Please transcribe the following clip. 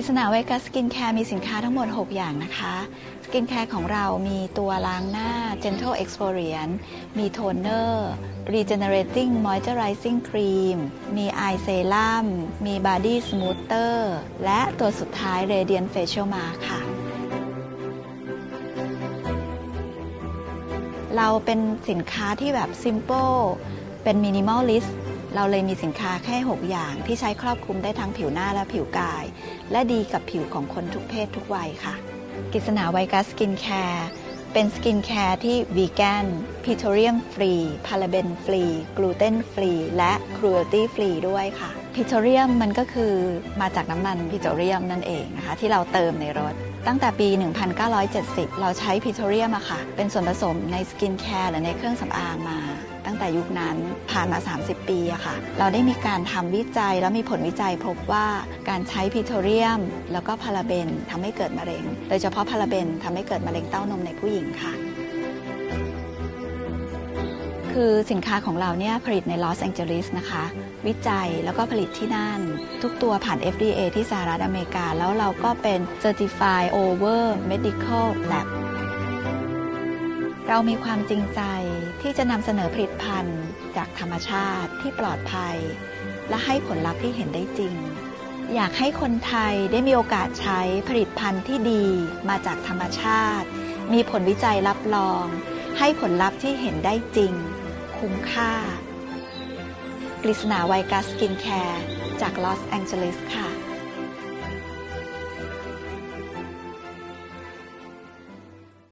ฤษณาไวกัสสกินแคร์มีสินค้าทั้งหมด 6 อย่างนะคะสกินแคร์ของเรามีตัวล้างหน้า Gentle Exfoliant มีโทนเนอร์ Regenerating Moisturizing Cream มี Eye Serum มี Body Smoother และตัวสุดท้าย Radiant Facial Mask ค่ะเราเป็นสินค้าที่แบบ simple เป็น minimalist เราเลยมีสินค้าแค่ 6 อย่างที่ใช้ครอบคลุมได้ทั้งผิวหน้าและผิวกาย และดีกับผิวของคนทุกเพศทุกวัยค่ะ กิษณาไวกัสสกินแคร์เป็นสกินแคร์ที่วีแกนพิโทเรียมฟรี พาราเบนฟรี กลูเตนฟรี และครูเอลตี้ฟรีด้วยค่ะพิโทเรียมมันก็คือมาจากน้ำมันพิโทเรียมนั่นเองนะคะ ที่เราเติมในรถตั้งแต่ปี 1970 เราใช้พิโทเรียมอะค่ะ เป็นส่วนผสมในสกินแคร์หรือในเครื่องสำอางมา ตั้งแต่ยุคนั้นผ่านมา 30 ปีอะค่ะ เราได้มีการทำวิจัยแล้วมีผลวิจัยพบว่าการใช้พิโทเรียม แล้วก็พาราเบนทำให้เกิดมะเร็ง โดยเฉพาะพาราเบนทำให้เกิดมะเร็งเต้านมในผู้หญิงค่ะ คือสินค้าของเราเนี่ยผลิตในลอสแองเจลิสนะคะ วิจัยแล้วก็ผลิตที่นั่น ทุกตัวผ่าน FDA ที่สหรัฐอเมริกา แล้วเราก็เป็น Certified Over Medical Lab เรามีความจริงใจที่จะนำเสนอผลิตภัณฑ์จากธรรมชาติที่ปลอดภัย และให้ผลลัพธ์ที่เห็นได้จริง อยากให้คนไทยได้มีโอกาสใช้ผลิตภัณฑ์ที่ดีมาจากธรรมชาติ มีผลวิจัยรับรอง ให้ผลลัพธ์ที่เห็นได้จริง คุ้มค่า กฤษณาไวกัสกินแคร์ จากลอสแองเจลิสค่ะ